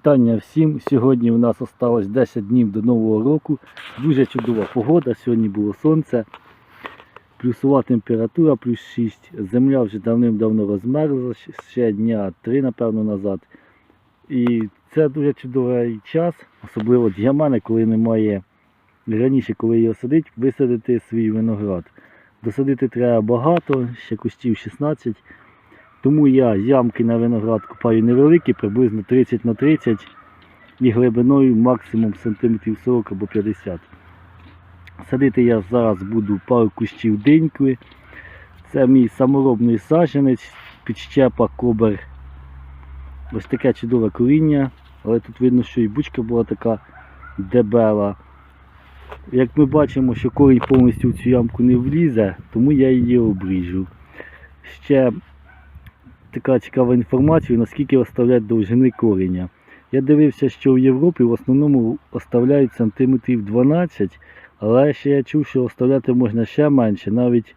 Вітання всім. Сьогодні у нас осталось 10 днів до Нового року. Дуже чудова погода. Сьогодні було сонце. Плюсова температура плюс 6. Земля вже давним-давно розмерзла, ще дня 3, напевно, назад. І це дуже чудовий час, особливо для мене, коли немає раніше, коли його садить, висадити свій виноград. Досадити треба багато, ще кустів 16. Тому я ямки на виноград купаю невеликі, приблизно 30 на 30 і глибиною максимум сантиметрів 40 або 50. Садити я зараз буду пару кущів динькви. Це мій саморобний саджанець, підщепа кобер. Ось таке чудове коріння, але тут видно, що і бучка була така дебела. Як ми бачимо, що корінь повністю в цю ямку не влізе, тому я її обріжу. Ще така цікава інформація, наскільки оставляють довжини кореня. Я дивився, що в Європі в основному оставляють сантиметрів 12, але ще я чув, що оставляти можна ще менше, навіть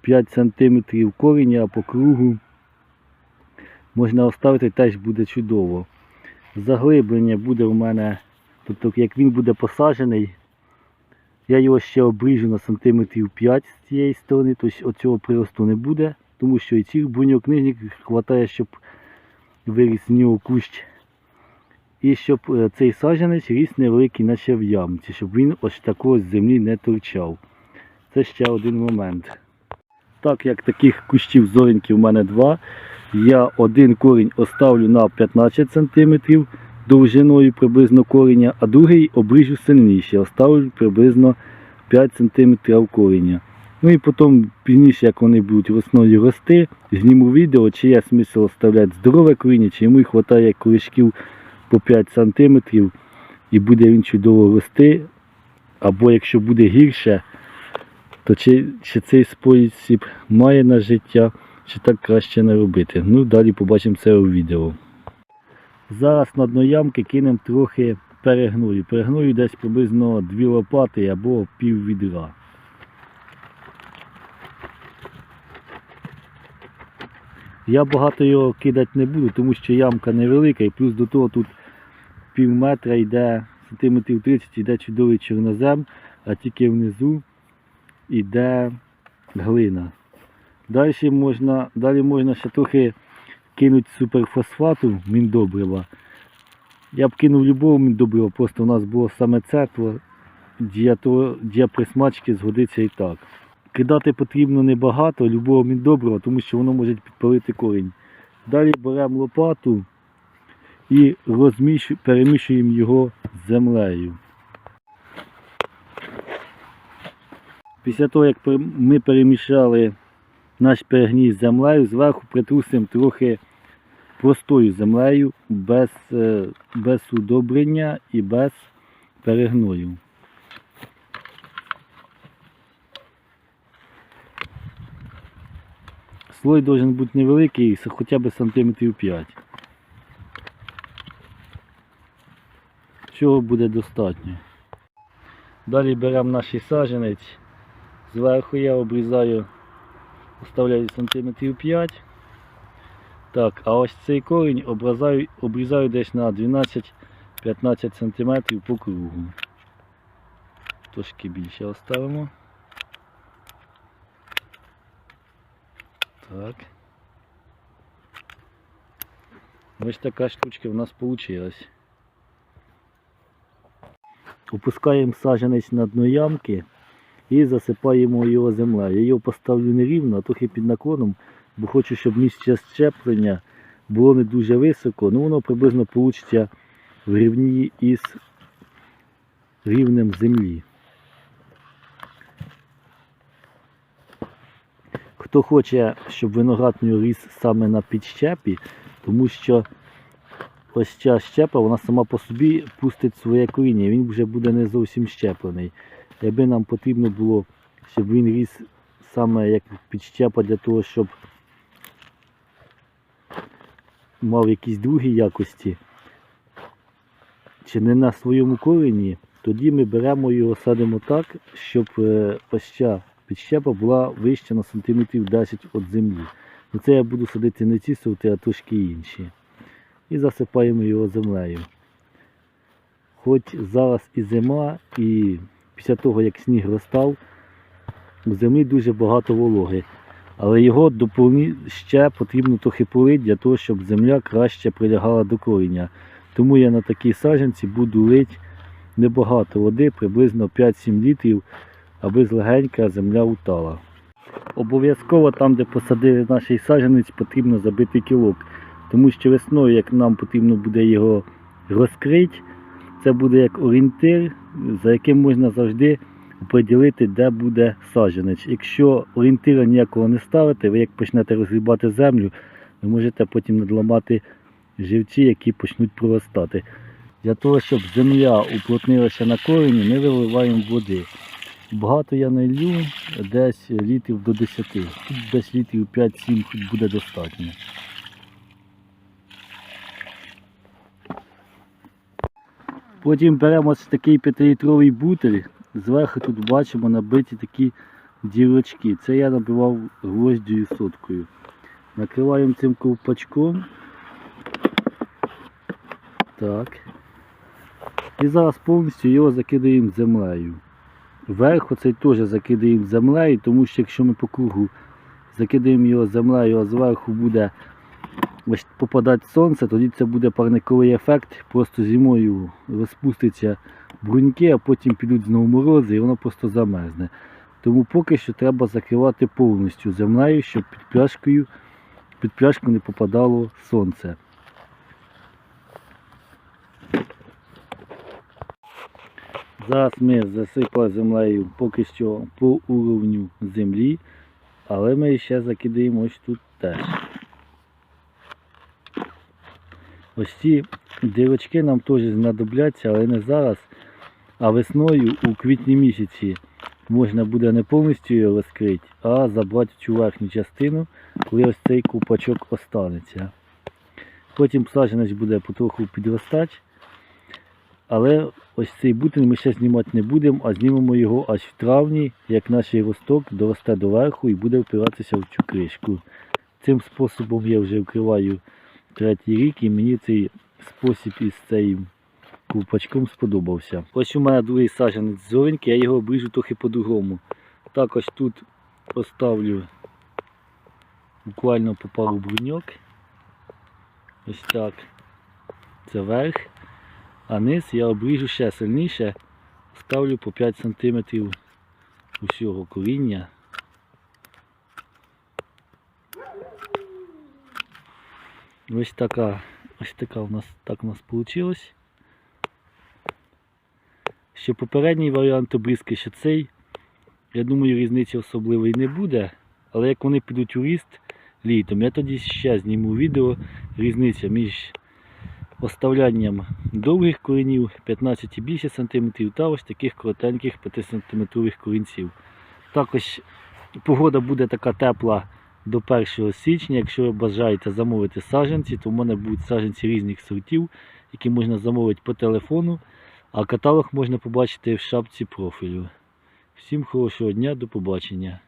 5 сантиметрів кореня по кругу можна оставити, теж буде чудово. Заглиблення буде в мене, тобто як він буде посаджений, я його ще обріжу на сантиметрів 5 з цієї сторони, тобто оцього приросту не буде, тому що і цих буньок вистачає, щоб виріс з нього кущ. І щоб е, цей саджанець ріс невеликий, наче в ямці, щоб він ось такого з землі не торчав. Це ще один момент. Так як таких кущів зореньків у мене два, я один корінь оставлю на 15 см довжиною приблизно кореня, а другий обріжу сильніше, оставлю приблизно 5 см коріння. Ну і потім пізніше, як вони будуть весною рости, зніму відео, чи є смисл оставляти здорове коріння, чи йому вистачає корешків по 5 см і буде він чудово рости. Або якщо буде гірше, то чи, чи цей спосіб має на життя, чи так краще не робити. Ну, далі побачимо це у відео. Зараз на дно ямки кинемо трохи перегною. Перегною десь приблизно 2 лопати або пів відра. Я багато його кидати не буду, тому що ямка невелика і плюс до того тут пів метра йде, сантиметрів 30 йде чудовий чорнозем, а тільки внизу йде глина. Далі можна, далі можна ще трохи кинути суперфосфату міндобрива. Я б кинув любого міндобрива, просто у нас було саме це, то для, для присмачки згодиться і так. Кидати потрібно небагато любого міндобрива, тому що воно може підпалити корінь. Далі беремо лопату і перемішуємо його з землею. Після того, як ми перемішали наш перегній з землею, зверху притрусимо трохи простою землею, без, е, без удобрення і без перегною. Слой должен бути невеликий, хоча б сантиметрів 5. Цього буде достатньо. Далі беремо наш саджанець. Зверху я обрізаю, оставляю сантиметрів 5. Так, а ось цей корінь обрізаю, обрізаю десь на 12-15 сантиметрів по кругу. Трошки більше оставимо. Так. Ось така штучка в нас вийшла. Опускаємо саджанець на дно ямки і засипаємо його землею. Я його поставлю не рівно, а трохи під наклоном, бо хочу, щоб місце щеплення було не дуже високо. Ну воно приблизно вийде в рівні із рівнем землі. Хто хоче, щоб виноград ріс саме на підщепі, тому що ось ця щепа, вона сама по собі пустить своє коріння, він вже буде не зовсім щеплений. Якби нам потрібно було, щоб він ріс саме як підщепа для того, щоб мав якісь другі якості, чи не на своєму корені, тоді ми беремо його, садимо так, щоб е, ось ця підщепа була вища на сантиметрів 10 від землі. Ну це я буду садити не ці сорти, а трошки інші. і засипаємо його землею. Хоч зараз і зима, і після того, як сніг розстав, у землі дуже багато вологи. Але його ще потрібно трохи полити для того, щоб земля краще прилягала до коріння. Тому я на такій саджанці буду лити небагато води, приблизно 5-7 літрів, аби злегенька земля утала. Обов'язково там, де посадили наш саджанець, потрібно забити кілок. Тому що весною, як нам потрібно буде його розкрити, це буде як орієнтир, за яким можна завжди оприділити, де буде саджанець. Якщо орієнтира ніякого не ставити, ви як почнете розгрібати землю, ви можете потім надламати живці, які почнуть проростати. Для того, щоб земля уплотнилася на корені, ми виливаємо води. Багато я не лью, десь літрів до 10. Тут десь літрів 5-7 тут буде достатньо. Потім беремо ось такий 5-літровий бутиль. Зверху тут бачимо набиті такі дірочки. Це я набивав гвоздю соткою. Накриваємо цим ковпачком. Так. І зараз повністю його закидаємо землею. Вверху цей теж закидаємо землею, тому що якщо ми по кругу закидаємо його землею, а зверху буде попадати сонце, тоді це буде парниковий ефект. Просто зимою розпуститься бруньки, а потім підуть знову морози і воно просто замерзне. Тому поки що треба закривати повністю землею, щоб під пляшкою, під пляшку не попадало сонце. Зараз ми засипали землею поки що по уровню землі, але ми ще закидаємо ось тут теж. Ось ці дірочки нам теж знадобляться, але не зараз, а весною у квітні місяці можна буде не повністю його розкрити, а забрати цю верхню частину, коли ось цей купачок останеться. Потім саджанець буде потроху підростати. Але ось цей бутиль ми ще знімати не будемо, а знімемо його аж в травні, як наш росток доросте до верху і буде впиратися в цю кришку. Цим способом я вже вкриваю третій рік і мені цей спосіб із цим ковпачком сподобався. Ось у мене другий саджанець зоренький, я його обріжу трохи по-другому. Також тут поставлю буквально по пару бруньок. Ось так. Це верх. А низ я обріжу ще сильніше, ставлю по 5 см усього коріння. Ось така, ось така у нас так у нас вийшло. Що попередній варіант обрізки, що цей, я думаю, різниці особливої не буде, але як вони підуть у ріст літом, я тоді ще зніму відео різниця між оставлянням довгих коренів 15 і більше сантиметрів та ось таких коротеньких 5 сантиметрових корінців. Також погода буде така тепла до 1 січня. Якщо ви бажаєте замовити саджанці, то в мене будуть саджанці різних сортів, які можна замовити по телефону, а каталог можна побачити в шапці профілю. Всім хорошого дня, до побачення.